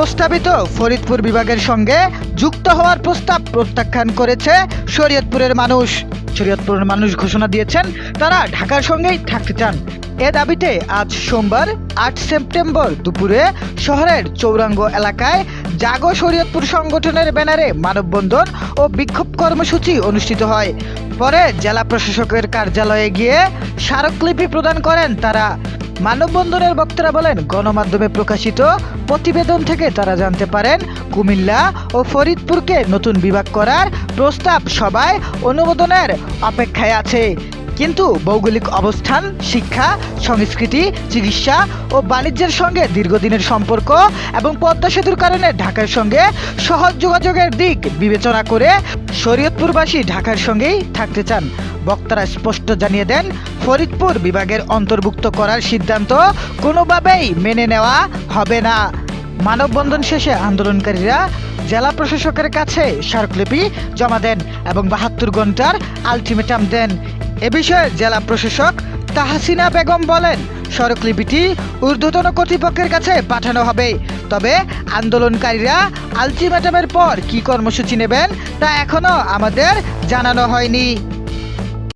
প্রস্তাবিত ফরিদপুর বিভাগের সঙ্গে যুক্ত হওয়ার প্রস্তাব প্রত্যাখ্যান করেছে শরীয়তপুরের মানুষ। শরীয়তপুরের মানুষ ঘোষণা দিয়েছেন, তারা ঢাকার সঙ্গেই থাকতে চান। এ দাবিতে আজ সোমবার, আট সেপ্টেম্বর দুপুরে শহরের চৌরাঙ্গ এলাকায় জাগো শরীয়তপুর সংগঠনের ব্যানারে মানববন্ধন ও বিক্ষোভ কর্মসূচি অনুষ্ঠিত হয়। পরে জেলা প্রশাসকের কার্যালয়ে গিয়ে স্মারকলিপি প্রদান করেন তারা। মানববন্ধনের বক্তারা বলেন, গণমাধ্যমে প্রকাশিত প্রতিবেদন থেকে তারা জানতে পারেন, কুমিল্লা ও ফরিদপুরকে নতুন বিভাগ করার প্রস্তাব সবাই অনুমোদনের অপেক্ষায় আছে। কিন্তু ভৌগোলিক অবস্থান, শিক্ষা, সংস্কৃতি, চিকিৎসা ও বাণিজ্যের সঙ্গে দীর্ঘদিনের সম্পর্ক এবং পদ্মা সেতুর কারণে ঢাকার সঙ্গে সহজ যোগাযোগের দিক বিবেচনা করে শরীয়তপুরবাসী ঢাকার সঙ্গেই থাকতে চান। বক্তারা স্পষ্ট জানিয়ে দেন, ফরিদপুর বিভাগের অন্তর্ভুক্ত করার সিদ্ধান্ত কোনোভাবেই মেনে নেওয়া হবে না। মানববন্ধন শেষে আন্দোলনকারীরা জেলা প্রশাসকের কাছে স্মারকলিপি জমা দেন এবং বাহাত্তর ঘণ্টার আলটিমেটাম দেন। এ বিষয়ে জেলা প্রশাসক তাহাসিনা বেগম বলেন, স্মারকলিপিটি ঊর্ধ্বতন কর্তৃপক্ষের কাছে পাঠানো হবে। তবে আন্দোলনকারীরা আলটিমেটামের পর কী কর্মসূচি নেবেন তা এখনও আমাদের জানানো হয়নি।